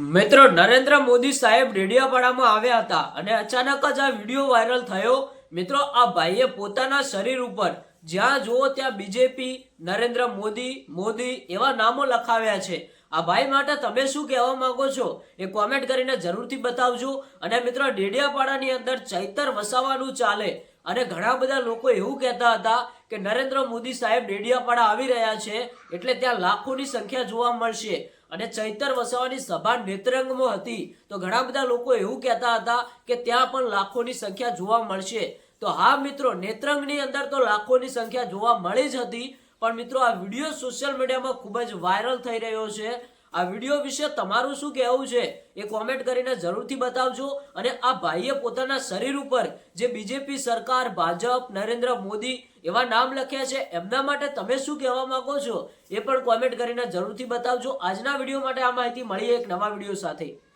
મિત્રો, નરેન્દ્ર મોદી સાહેબ ડેડિયાપાડામાં આવ્યા હતા અને અચાનક જ આ વીડિયો વાયરલ થયો. મિત્રો, આ ભાઈએ પોતાના શરીર ઉપર, જ્યાં જુઓ ત્યાં બીજેપી નરેન્દ્ર મોદી મોદી એવા નામો લખાવ્યા છે. આ ભાઈ માટે તમે શું કહેવા માંગો છો? એ કોમેન્ટ કરીને જરૂરથી બતાવજો. અને મિત્રો, ડેડિયાપાડાની અંદર ચૈતર વસાવાનું ચાલે. અને ઘણા બધા લોકો એવું કહેતા હતા કે નરેન્દ્ર મોદી સાહેબ ડેડિયાપાડા આવી રહ્યા છે એટલે ત્યાં લાખોની સંખ્યા જોવા મળશે. અને ચૈતર વસાવાની સભા નેત્રંગમાં હતી. તો ઘણા બધા લોકો એવું કહેતા હતા કે ત્યાં પણ લાખોની સંખ્યા જોવા મળશે. તો હા મિત્રો, નેત્રંગની અંદર તો લાખોની સંખ્યા જોવા મળી જ હતી. પણ મિત્રો, આ વીડિયો સોશિયલ મીડિયામાં ખૂબ જ વાયરલ થઈ રહ્યો છે. આ વીડિયો વિશે તમારું શું કહેવું છે એ કોમેન્ટ કરીને જરૂરથી બતાવજો અને આ ભાઈએ પોતાના શરીર ઉપર જે બીજેપી સરકાર, ભાજપ, નરેન્દ્ર મોદી એવા નામ લખ્યા છે, એમના માટે તમે શું કહેવા માંગો છો એ પણ કોમેન્ટ કરીને જરૂરથી બતાવજો. આજના વીડિયો માટે આ માહિતી મળીએ એક નવા વીડિયો સાથે.